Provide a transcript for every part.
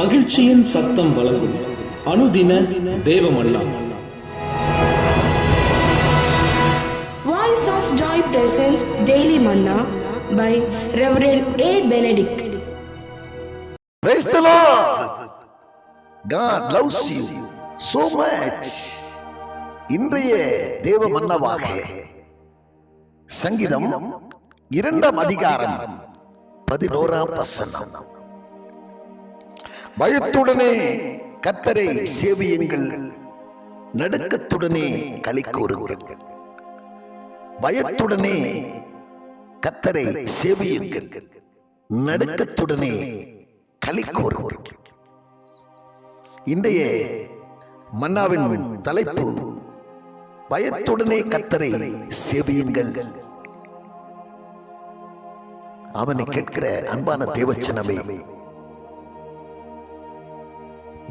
மகிழ்ச்சியின் சத்தம் வழங்கும் அனுதின தேவமல்லா Voice of Joy presents Daily Manna by Reverend A. Benedict. Praise the Lord. God loves you so much. இன்றைய தேவ மன்னவாக சங்கீதம் இரண்டாம் அதிகாரம் பதினோராம் வசனம் பயத்துடனே கத்தரை சேவியுங்கள். நடுக்கத்துடனே களி கூறுங்கள். பயத்துடனே கத்தரை சேவியுங்கள். நடுக்கத்துடனே களி கூறுங்கள். இன்றைய மன்னாவின் தலைப்பு பயத்துடனே கத்தரை சேவியுங்கள். அவனை கேட்கிற அன்பான தேவச்சனமே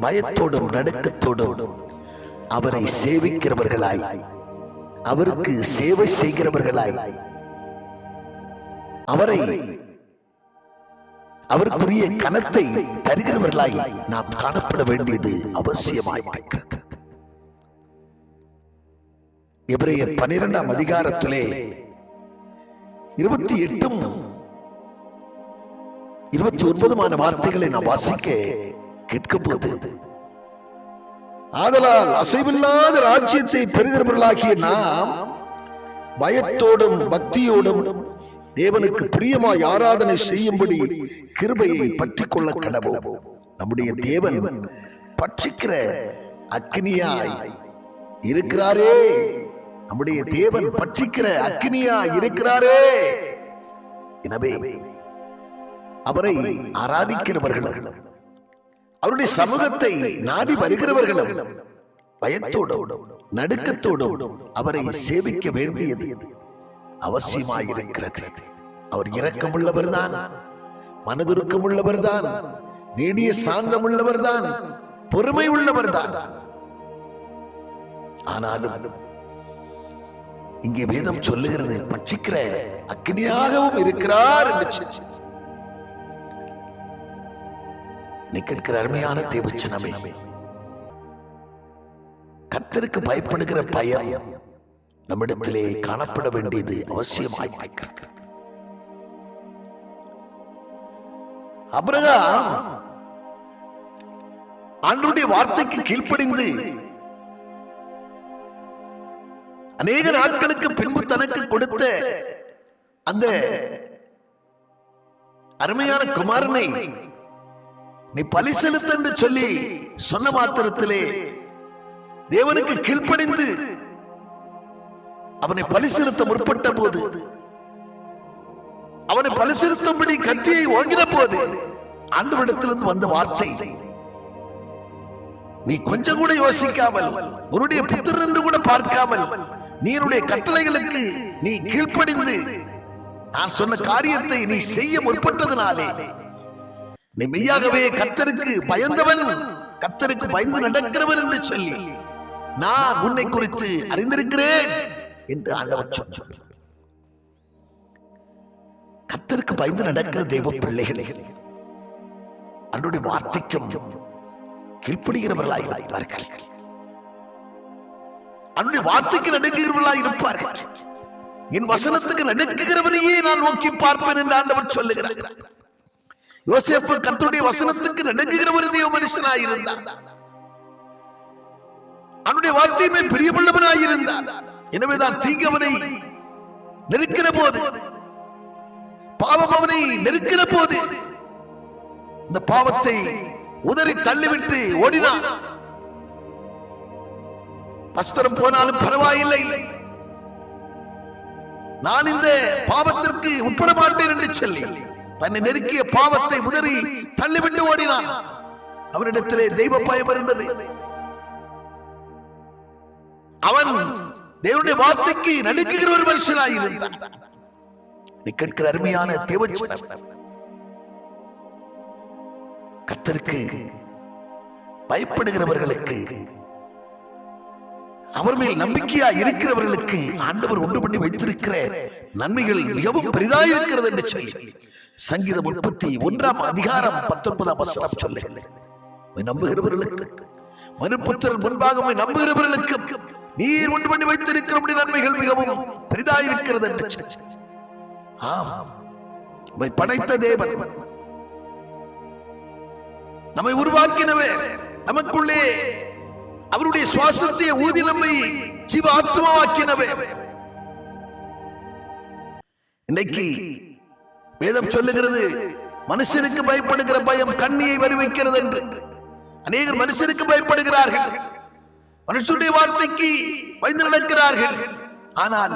பயத்தோடும் நடுக்கத்தோடும் அவரை சேவிக்கிறவர்களாய். அவருக்கு சேவை செய்கிறவர்களாய். அவரை அவருக்குரிய கனத்தை தருகிறவர்களாய் நாம் காணப்பட வேண்டியது அவசியமாய் இருக்கிறது. எபிரேயர் பனிரெண்டாம் அதிகாரத்திலே இருபத்தி எட்டும் இருபத்தி ஒன்பதுமான வார்த்தைகளை நாம் வாசிக்க கேட்க போது ஆதலால் அசைவில்லாத ராஜ்யத்தை பெறுகிறவர்களாகிய நாம் பயத்தோடும் பக்தியோடும் தேவனுக்கு பிரியமாய் ஆராதனை செய்யும்படி கிருபையை பற்றி கொள்ள கடவோம். நம்முடைய தேவன் பட்சிக்கிற அக்னியாய் இருக்கிறாரே. நம்முடைய தேவன் பட்சிக்கிற அக்னியாய் இருக்கிறாரே. எனவே அவரை ஆராதிக்கிறவர்கள் அவருடைய சமூகத்தை நாடி வருகிறவர்களும் பயத்தோடும் நடுக்கத்தோடும் அவரை சேவிக்க வேண்டியது அவசியமாயிருக்கிறது. அவர் இரக்கமுள்ளவர் தான் மனதுருக்கமுள்ளவர் தான் நீடிய சாந்தமுள்ளவர் தான் பொறுமை உள்ளவர் தான் ஆனாலும் இங்கே வேதம் சொல்லுகிறது பட்சிக்கிற அக்னியாகவும் இருக்கிறார் என்று நீ கேட்கிற அருமையான தேவச்சனமே. கர்த்தருக்கு பயப்படுகிற பயம் நம்மிடத்திலே காணப்பட வேண்டியது அவசியமாய் இருக்கிறது. அபிரகாம் ஆண்டுடைய வார்த்தைக்கு கீழ்ப்படிந்து அநேக நாட்களுக்கு பின்பு தனக்கு கொடுத்த அந்த அருமையான குமாரனை நீ பலி செலுத்த என்று சொல்லி சொன்ன மாத்திரத்திலே தேவனுக்கு கீழ்ப்படிந்து அவனை பலி செலுத்த முற்பட்ட போது அவனை பலி செலுத்தும்படி கத்தியை ஓங்கின போது ஆண்டவரிடத்திலிருந்து வந்த வார்த்தை நீ கொஞ்சம் கூட யோசிக்காமல் உன்னுடைய புத்திரன் என்று கூட பார்க்காமல் நீ என்னுடைய கட்டளைகளுக்கு நீ கீழ்ப்படிந்து நான் சொன்ன காரியத்தை நீ செய்ய முற்பட்டதுனாலே நீ மெய்யாகவே கர்த்தருக்கு பயந்தவன் கத்தருக்கு பயந்து நடக்கிறவன் என்று சொல்லி நான் உன்னை குறித்து அறிந்திருக்கிறேன் என்று ஆண்டவர் சொன்னார் கத்தருக்கு பயந்து நடக்கிற தெய்வ பிள்ளைகளே அன்றைய வார்த்தைக்கும் கீழ்ப்படுகிறவர்களாய் இருப்பார்கள். அன்றைய வார்த்தைக்கு நடுங்குகிறவர்களாய் இருப்பார்கள். என் வசனத்துக்கு நடுக்குகிறவனையே நான் நோக்கி பார்ப்பேன் என்று ஆண்டவர் சொல்லுகிறார். யோசேப்பு கர்த்தருடைய வசனத்துக்கு நடுங்குகிற ஒரு தேவ மனுஷனாய் இருந்தார். அவனுடைய வார்த்தையுமே பிரியமுள்ளவனாய் இருந்தார். எனவேதான் தீங்கு அவனை நெருக்கிற போது பாவம் அவனை நெருக்கிற போது இந்த பாவத்தை உதறி தள்ளிவிட்டு ஓடினான். வஸ்திரம் போனாலும் பரவாயில்லை. நான் இந்த பாவத்திற்கு உட்பட மாட்டேன் என்று சொல்லி தன்னை நெருக்கிய பாவத்தை உதறி தள்ளிவிட்டு ஓடினான். அவனிடத்திலே தெய்வ பயம் இருந்தது. அவன் தேவனுடைய வார்த்தைக்கு நடுக்குகிற ஒரு மனுஷனாய் இருந்தான். நீ கேட்கிற அருமையான தேவச்சனம் கத்தருக்கு பயப்படுகிறவர்களுக்கு அவர் மேல் நம்பிக்கையா இருக்கிறவர்களுக்கு ஆண்டவர் ஒன்று பண்ணி வைத்திருக்கிற நன்மைகள் மிகவும் பெரிதாயிருக்கிறது என்று சொல்லி. சங்கீதம் முப்பத்தி ஒன்றாம் அதிகாரம் பத்தொன்பதாம் வசனம் சொல்லுகிறது உம்மை நம்புகிறவர்களுக்கு மனுப்புத்திரன் முன்பாக நம்புகிறவர்களுக்கு நீர் உண்டு பண்ணி வைத்திருக்கிற நன்மைகள் மிகவும் பெரிதாயிருக்கிறது என்று சொல்லி. ஆம். உம்மை படைத்த தேவன். நம்மை உருவாக்கினவர் நமக்குள்ளே அவருடைய சுவாசத்தை ஊதி நம்மை ஜீவ ஆத்மாவாக்கினவர் இன்னைக்கு வேதம் சொல்லுகிறது மனுஷனுக்கு பயப்படுகிற பயம் கண்ணியை வருவிக்கிறது என்று. அநேகர் மனுஷனுக்கு பயப்படுகிறார்கள். மனுஷனுடைய வார்த்தைக்கு பயந்து நடக்கிறார்கள். ஆனால்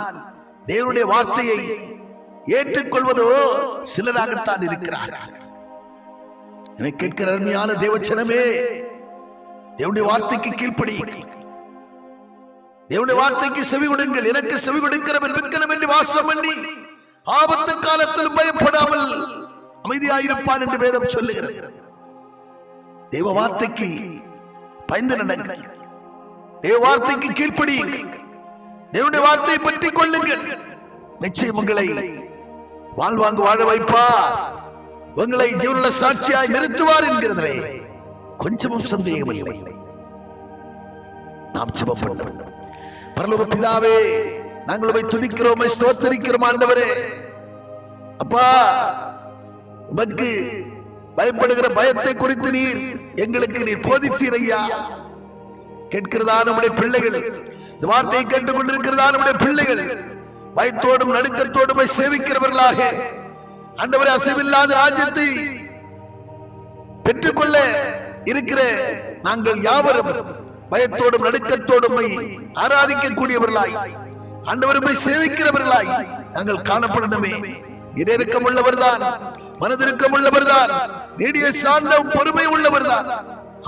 தேவனுடைய வார்த்தையை ஏற்றுக்கொள்வதோ சிலராகத்தான் இருக்கிறார்கள் என்னை கேட்கிற அருமையான தேவச்சனமே தேவனுடைய வார்த்தைக்கு கீழ்ப்படியுங்கள் தேவனுடைய வார்த்தைக்கு செவி கொடுங்கள். எனக்கு செவி கொடுக்கிறவன் விற்கணும் என்று வாசம் பண்ணி ஆபத்து காலத்தில் பயப்படாமல் அமைதியாயிருப்பான் என்று வேதம் சொல்லுகிறது. தேவ வார்த்தைக்கு பயந்து நடங்கள். தேவ வார்த்தைக்கு கீழ்ப்படியுங்கள். தேவனுடைய வார்த்தையை பற்றிக் கொள்ளுங்கள். நிச்சயம் உங்களை வாழ்வாங்கு வாழ வைப்பா உங்களை ஜீவனுள்ள சாட்சியாய் நிறுத்துவார் என்கிறதிலே கொஞ்சமும் சந்தேகம் இல்லை. நாம் ஜெபம் பண்ண வேண்டும் பரலோக பிதாவே நாங்கள் போய் துதிக்கிறோம் ஸ்தோத்தரிக்கிறோம் ஆண்டவரே. அப்பா உமக்கு பயப்படுகிற பயத்தை குறித்து நீர் எங்களுக்கு நீர் போதித்தீர் ஐயா கேட்கிறதா நம்முடைய பிள்ளைகள் இந்த வார்த்தையை கேட்டுக் கொண்டிருக்கிறதா நம்முடைய பிள்ளைகள் பயத்தோடும் நடுக்கத்தோடும் போய் சேவிக்கிறவர்களாக. ஆண்டவரே அசைவில்லாத ராஜ்யத்தை பெற்றுக்கொள்ள இருக்கிற நாங்கள் யாவரும் பயத்தோடும் நடுக்கத்தோடும் உம்மை ஆராதிக்கக்கூடியவர்களாய் போய் சேவிக்கிறவர்களாய் நாங்கள் காணப்படணுமே. இரைக்கம் உள்ளவர்தான் மனதிருக்கம் உள்ளவர்தான் நீடிய சார்ந்த பொறுமை உள்ளவர்தான்.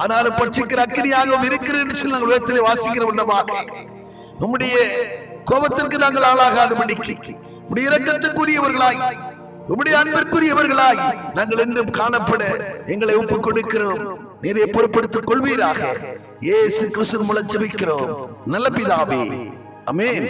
ஆனாலும் பட்சிக்கிற அக்கினியாகவும் இருக்கிறேன் என்று சொல்லி நாங்கள் உலகத்திலே வாசிக்கிற உள்ளமாக. உம்முடைய கோபத்திற்கு நாங்கள் ஆளாகாத மடிக்கு உடைய இரக்கத்துக்குரியவர்களாய் உம்முடைய அன்பிற்குரியவர்களாய் நாங்கள் என்றும் காணப்பட எங்களை ஒப்புக் கொடுக்கிறோம். நிறைய பொறுப்படுத்திக் கொள்வீராக. இயேசு கிறிஸ்து மூலம் ஜெபிக்கிறோம். நல்ல பிதாவே. அமேன்